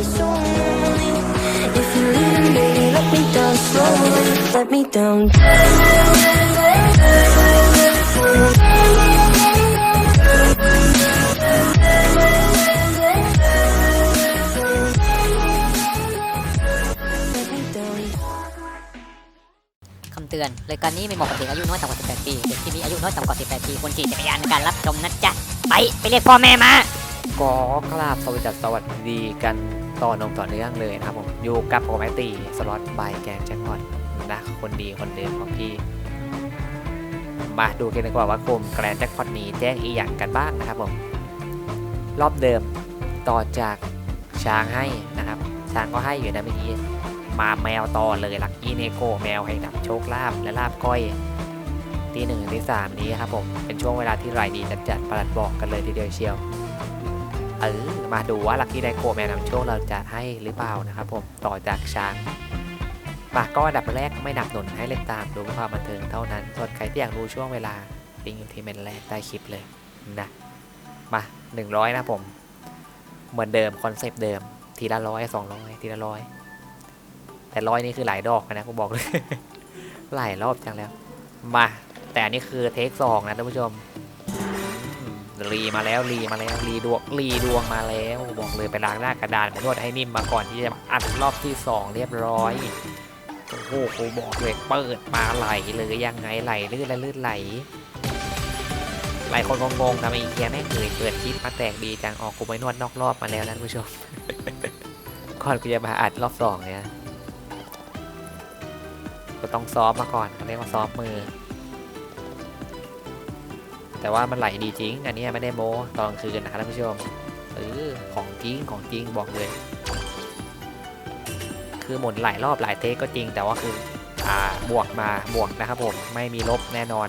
let me down slowly. Let me down. Let me down. คำเตือนรายการนี้ไม่เหมาะกับเด็กอายุน้อยต่ำกว่า 18 ปีเด็กที่มีอายุน้อยต่ำกว่า 18 ปีควรขี่จักรยานในการรับชมนะจ๊ะ ไป ไปเรียกพ่อแม่มา ก็กราบสวัสดีสวัสดีกัน ต่อนงต่อเนื่องเลยนะครับผมอยู่กับผมไอตีสล็อตบายแกงแจ็คพอตนะคนดีคนเดิมของพี่ มาดูกันดีกว่าว่าโคมแกรนแจ็คพอตนี้แจ้งอีหยังกันบ้างนะครับผมรอบเดิมต่อจากช้างให้นะครับช้างก็ให้อยู่นะเมื่อกี้มาแมวต่อเลยลักกี้เนโกแมวให้ดับโชคลาภและลาบก้อยที่หนึ่งที่สามนี้ครับผมเป็นช่วงเวลาที่รายดีจัดๆประหลัดบอกกันเลยทีเดียวเชียว เออมาดูว่าลัคกี้ไดโกแมนนำโชคเราจะให้หรือเปล่านะครับผมต่อจากช้างมาก็อันดับแรกไม่หนับหนุนให้เล่นตามดูเพื่อความบันเทิงเท่านั้น ส่วนใครที่อยากรู้ช่วงเวลาลิงก์อยู่ที่เมนแรกใต้คลิปเลยนะมา100 นะผม เหมือนเดิมคอนเซปต์เดิม ทีละร้อยสองร้อยทีละร้อยแต่ร้อยนี่คือหลายดอกนะกูบอกเลย หลายรอบจังแล้ว มา แต่อันนี้คือเทคสองนะท่านผู้ชม รีมาแล้วรีมาแล้วรีดวงรีดวงมาแล้วบอกเลยไปล้างหน้ากระดานไปนวดให้นิ่มมาก่อนที่จะอัดรอบที่สองเรียบร้อยโอ้โหกูบอกเลยเปิดมาไหลเลยยังไงไหลลื่นและลื่นไหลหลายคนงงๆทำไมอีเคียแม่งเคยเปิดคลิปมาแตกดีจังออกกูไปนวดนอกรอบมาแล้วนะผู้ชมก่อนกูจะมาอัดรอบสองเนี่ยก็ต้องซ้อมมาก่อนเขาเรียกว่าซ้อมมือ แต่ว่ามันไหลดีจริง อันนี้ไม่ได้โม้ตอนกลางคืนนะครับท่านผู้ชมเออของจริงของจริงบอกเลย คือหมุนหลายรอบหลายเทคก็จริง แต่ว่าคืออ่าบวกมาบวกนะครับผมไม่มีลบแน่นอน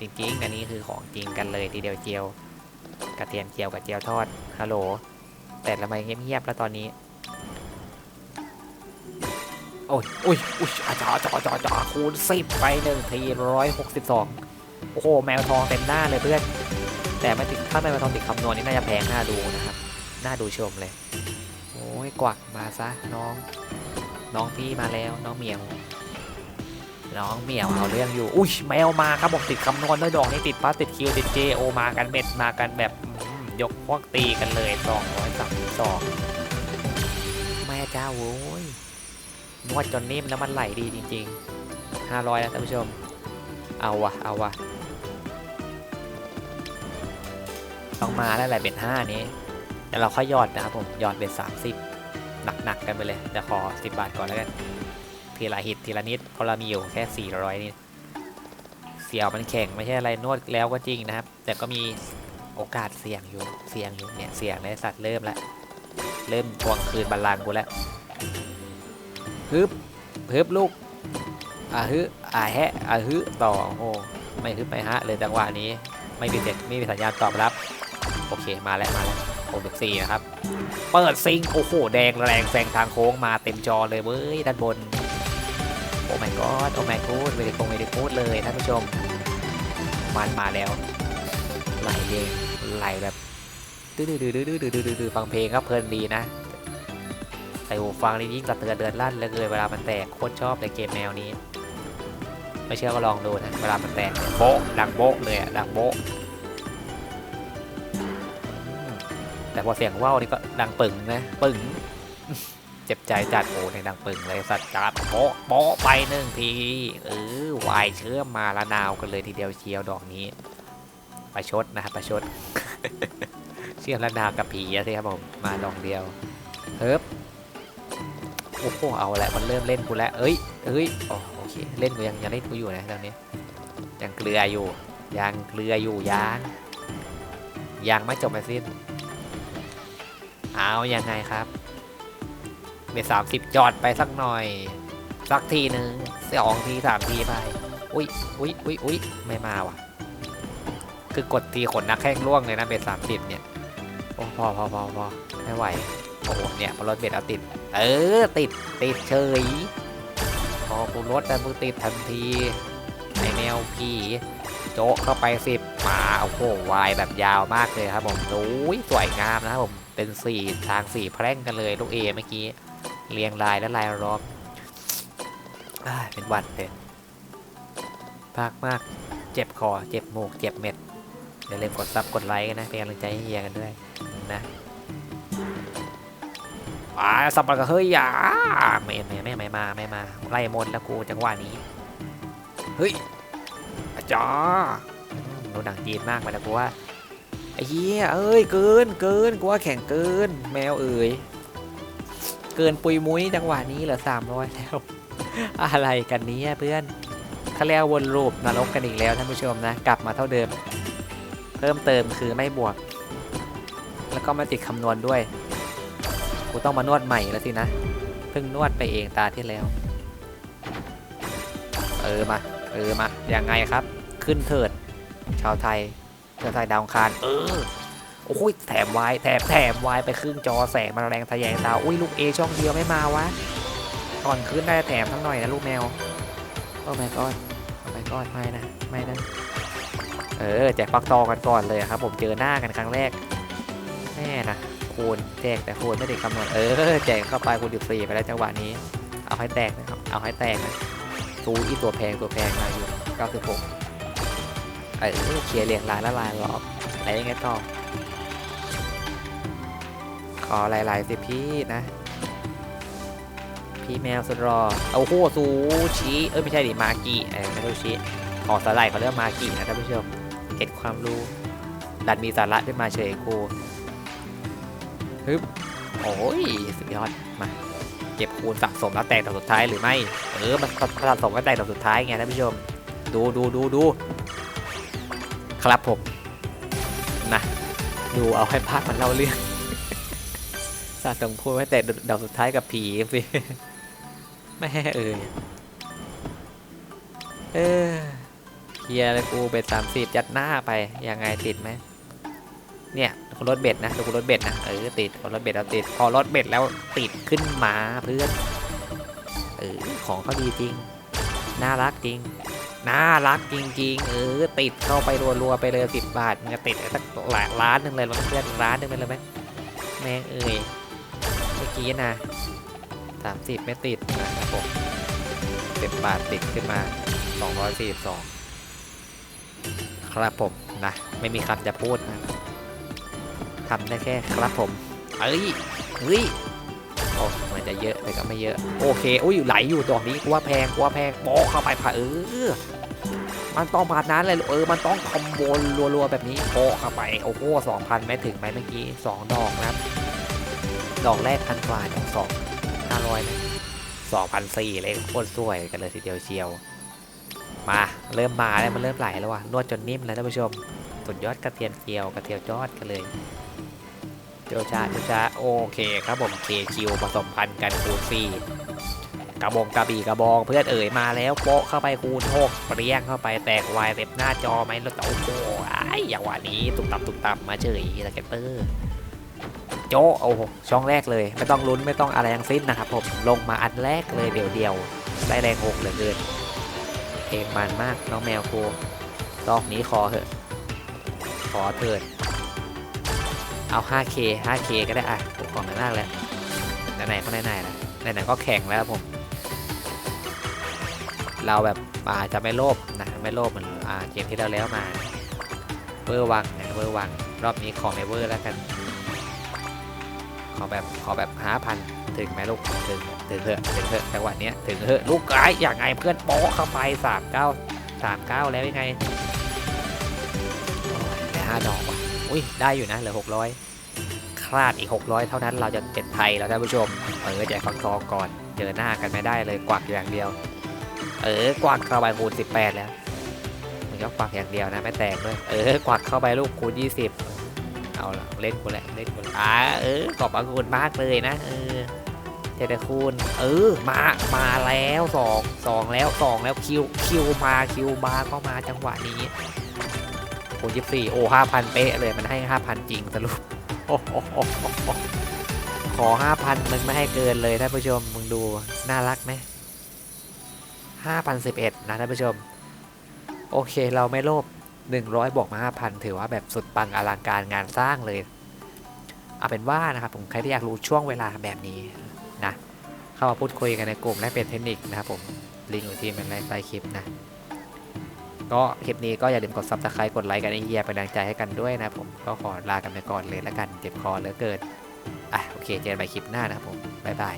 จริงๆ อันนี้คือของจริงกันเลยทีเดียวเจียวกระเทียมเจียวกับเจียวทอดฮัลโหลแต่ทำไมเงียบๆแล้วตอนนี้โอ้ยอุ้ยอุ้ยอาจารย์จอจอจอคูณสิบไปหนึ่งทีร้อยหกสิบสอง โอ้โหแมวทองเต็มหน้าเลยเพื่อน แต่ไม่ติดถ้าแมวทองติดคำนวณนี่น่าจะแพงน่าดูนะครับน่าดูชมเลย โอ้ยกวักมาซะน้อง น้องพี่มาแล้วน้องเหมียว น้องเหมียวเอาเรื่องอยู่ อุ้ยแมวมาครับผมติดคำนวณด้วยดอกนี่ติดพัสติดคิวติดเจโอมากันเม็ดมากันแบบยกพวกตีกันเลยสองร้อยสามสิบสองแม่เจ้าโว้ยนวดจนนิ่มแล้วมันไหลดีจริงๆห้าร้อยแล้วท่านผู้ชม เอาวะเอาวะ ต้องมาแล้วแหละเบ็ดห้านี้เดี๋ยวเราค่อยยอดนะครับผมยอดเบ็ดสามสิบหนักๆกันไปเลยเดี๋ยวขอสิบบาทก่อนแล้วกันทีละหิตทีละนิดเพราะเรามีอยู่แค่สี่ร้อยนี่เสียวมันแข็งไม่ใช่อะไรนวดแล้วก็จริงนะครับ แต่ก็มีโอกาสเสี่ยงอยู่เสี่ยงอยู่เนี่ยเสี่ยงในสัตว์เริ่มแล้วเริ่มทวงคืนบัลลังก์กูแล้วฮึบฮึบลูกอ่าฮึอ่าแฮะอ่าฮึต่อโอ้ไม่ฮึบไม่ฮะเลยจังหวะนี้ไม่มีเด็กไม่มีสัญญาณตอบรับ โอเคมาแล้วมาแล้วโอเด็กสี่นะครับ เปิดซิงค์โอ้โหแดงแรงแซงทางโค้งมาเต็มจอเลยเว้ยด้านบน โอ้ my god โอ้ my god เวลิโกเวลิโกเลยท่านผู้ชม มันมาแล้ว ไหลเองไหลแบบดื้อดื้อดื้อดื้อดื้อดื้อดื้อฟังเพลงก็เพลินดีนะใส่หูฟังนี่ยิ่งกระเตือนเดินลั่นเลยเวลามันแตกโคตรชอบเลยเกมแนวนี้ ไม่เชื่อก็ลองดูนะเวลามันแตกโบ๊ะดังโบ๊ะเลยอะดังโบ๊ะ แต่พอเสียงว่าวนี่ก็ดังปึ่งนะปึ่งเจ็บใจจัดโอ้ในดังปึ่งเลยสัตว์จัดโบ๊ะโบ๊ะไปหนึ่งทีเออวายเชื่อมมาละนาวกันเลยทีเดียวเชียวดอกนี้ประชดนะครับประชด เชื่อมละนาวกับผีอะสิครับผมมาดอกเดียวเฮิบโอ้โหเอาแหละมันเริ่มเล่นกูแล้วเอ้ยเอ้ยโอเคเล่นกูยังยังเล่นกูอยู่นะตอนนี้ยังเกลืออยู่ยังเกลืออยู่ยังยังไม่จบไม่สิ้น เอายังไงครับเบสามสิบจอดไปสักหน่อย สักทีหนึ่งสองทีสามทีไป อุ้ยอุ้ยอุ้ยอุ้ยไม่มาว่ะ คือกดทีขนนักแข้งร่วงเลยนะเบสสามสิบเนี่ยโอ้พอพอพอพอไม่ไหวโอ้โหเนี่ยพอรถเบสเอาติด เออ ติดติดเฉยพอกูรถแต่มึงติดทันทีไอแมวพี่โจะเข้าไปสิบมาโอ้โหวายแบบยาวมากเลยครับผมโอ้ยสวยงามนะครับผม เป็นสี่ทางสี่แพร่งกันเลยลูกเอเมื่อกี้เรียงรายและลายล้อมอ่าเป็นหวัดเลยภาคมากเจ็บคอเจ็บหมูกเจ็บเม็ดอย่าลืมกดซับกดไลค์กันนะเป็นกำลังใจให้เฮียกันด้วยนะอ่าสับปะกระเฮ้ยอย่าไม่ไม่ไม่ไม่มาไม่มาไล่มนแล้วกูจังหวะนี้เฮ้ยอาจารย์ดูหนังจีนมากไปแล้วกูว่า ไอ้เหี้ยเอ้ยเกินเกินกูว่าแข่งเกิน แมวเอ๋ยเกินปุยมุ้ยจังหวะนี้เหลือสามร้อยแล้ว อะไรกันนี้เพื่อนเขาเรียกว่าวนรูปนรกกันอีกแล้วท่านผู้ชมนะ กลับมาเท่าเดิม เพิ่มเติมคือไม่บวก แล้วก็ไม่ติดคำนวณด้วย กูต้องมานวดใหม่แล้วสินะ เพิ่งนวดไปเองตาที่แล้ว เออมา เออมายังไงครับ ขึ้นเถิด ชาวไทย ชาวไทยดาวคารเออโอ้ยแถมวายแถมแถมวายไปครึ่งจอแสงมาแรงทะแยงดาวอุ้ยลูกเอช่องเดียวไม่มาวะก่อนขึ้นได้แถมทั้งหน่อยนะลูกแมวโอ้ my god โอ้ my god ไม่นะไม่นะเออแจกฟักทองกันก่อนเลยครับ ผมเจอหน้ากันครั้งแรกแน่นะคูณแจกแต่คูณไม่ได้คำนวณเออแจกเข้าไปคูณ14ไปแล้วจังหวะนี้ เอาให้แตกนะครับเอาให้แตกนะตูอีตัวแพงตัวแพงมาอยู่96 เออเคลียร์เรียงรายละลายหรอกอะไรยังไงต่อ ขอหลายๆสิพี่นะ พี่แมวสุดรอโอ้โหซูชิเอ้ยไม่ใช่ดิมากิเออไม่ซูชิขอสไลด์เขาเรียกมากินะท่านผู้ชมเก็ตความรู้ ดันมีสาระขึ้นมาเฉยกูฮึบโอ้ยสุดยอดมาเก็บคูณสะสมแล้วแตกต่อสุดท้ายหรือไม่ เออ มันสะสมก็แตกต่อสุดท้ายไงท่านผู้ชม ดูดูดูดู ครับผมนะดูเอาให้ภาคมันเล่าเรื่องสะสมคูณไว้แต่ดอกสุดท้ายกับผีสิไม่ให้เอ่ยเออเคลียเลยกูเบ็ดสามสิบยัดหน้าไปยังไงติดไหมเนี่ยคนรถเบ็ดนะคนรถเบ็ดนะเออติดคนรถเบ็ดเราติดพอรถเบ็ดแล้วติดขึ้นมาเพื่อนเออของเขาดีจริง น่ารักจริง น่ารักจริง ๆ เออ ติดเข้าไปรัวๆไปเลยสิบบาทมันจะติดสักหลายล้านหนึ่งเลยเพื่อนล้านหนึ่งไปเลยไหมแม่งเอ่ยเมื่อกี้นะสามสิบไม่ติดนะครับผมสิบบาทติดขึ้นมาสองร้อยสี่สิบสองครับผมนะไม่มีคำจะพูดนะทำได้แค่ครับผมเอ้ยเฮ้ยโอ้เหมือนจะเยอะ แต่ก็ไม่เยอะ โอเคอุ้ยไหลอยู่ตรงนี้กว่าแพงกว่าแพงโปเข้าไปผ่าเออมันต้องผ่านนั้นเลยเออมันต้องคอมโบรัวๆแบบนี้โปเข้าไปโอ้โหสองพันไม่ถึงไหมเมื่อกี้สองดอกนะครับดอกแรกพันกว่าดอกสองห้าร้อยนะสองพันสี่เลยโคตรสวยกันเลยทีเดียวเชียวมาเริ่มมาแล้วมันเริ่มไหลแล้วว่ะนวดจนนิ่มแล้วท่านผู้ชมสุดยอดกระเทียมเจียวกระเทียมยอดกันเลย เจ้าชาเจ้าชาโอเคครับผมเคคิวผสมพันธุ์กันคูณสี่กระบองกระบี่กระบองเพื่อนเอ๋ยมาแล้วโปะเข้าไปคูณหกเปรี้ยงเข้าไปแตกวายเต็มหน้าจอไหมแล้วโอ้โหไอ้อย่างวันนี้ตุกตับตุกตับมาเฉยสเก็ตเตอร์โจโอ้โหช่องแรกเลย ไม่ต้องลุ้นไม่ต้องอะไรทั้งสิ้นนะครับผมลงมาอันแรกเลยเดี่ยวเดียวๆได้แรงหกเหลือเกินเพลงมันมากน้องแมวกูรอบนี้ขอเถอะขอเถิด เอา 5K 5K ก็ได้อะผมขอไม่มากเลยไหนๆก็ไหนๆนะไหนๆก็แข่งแล้วผม เราแบบอาจจะไม่โลภนะไม่โลภเหมือนอ่าเกมที่เราแล้วมาเวอร์วังนะเวอร์วัง รอบนี้ขอไม่เวอร์แล้วกันขอแบบขอแบบห้าพันถึงไหมลูกถึงถึงเถอะถึงเถอะจังหวะเนี้ยถึงเถอะลูกไอ้อย่างไงเพื่อนโป๊ะเข้าไปสามเก้าสามเก้าแล้วยังไงโอ้ยได้ห้าดอกว่ะ อุ้ยได้อยู่นะเหลือหกร้อยคลาดอีกหกร้อยเท่านั้นเราจะเป็นไทยแล้วท่านผู้ชม เออแจกฟังทองก่อนเจอหน้ากันไม่ได้เลยกวักอย่างเดียว เออกวักเข้าไปคูณสิบแล้วมันก็กวักอย่างเดียวนะไม่แตกด้วยเออกวักเข้าไปลูกคูณยี่สิบเอาละเล่นกูแหละเล่นกูอ่าเออขอบพระคุณมากเลยนะเออเจดคุณเออมามาแล้วสองสองแล้วสองแล้วคิวคิวมาคิวมาก็มาจังหวะนี้ โอ้ยี่สี่โอ้ห้าพันเป๊ะเลยมันให้ห้าพันจริงสรุปขอห้าพันมึงไม่ให้เกินเลยท่านผู้ชมมึงดูน่ารักไหมห้าพันสิบเอ็ดนะท่านผู้ชม โอเคเราไม่โลภ100บวกมา5,000ถือว่าแบบสุดปังอลังการงานสร้างเลยเอาเป็นว่านะครับผมใครที่อยากรู้ช่วงเวลาแบบนี้นะเข้ามาพูดคุยกันในกลุ่มแลกเปลี่ยนเทคนิคนะครับผมลิงก์อยู่ที่เป็นไลน์ใต้คลิปนะ ก็คลิปนี้ก็อย่าลืมกดซับสไครต์กดไลค์กันไอเฮียเป็นแรงใจให้กันด้วยนะผมก็ขอลากันไปก่อนเลยแล้วกันเจ็บคอเหลือเกินอะโอเคเจอกันใหม่คลิปหน้านะครับผมบ๊ายบาย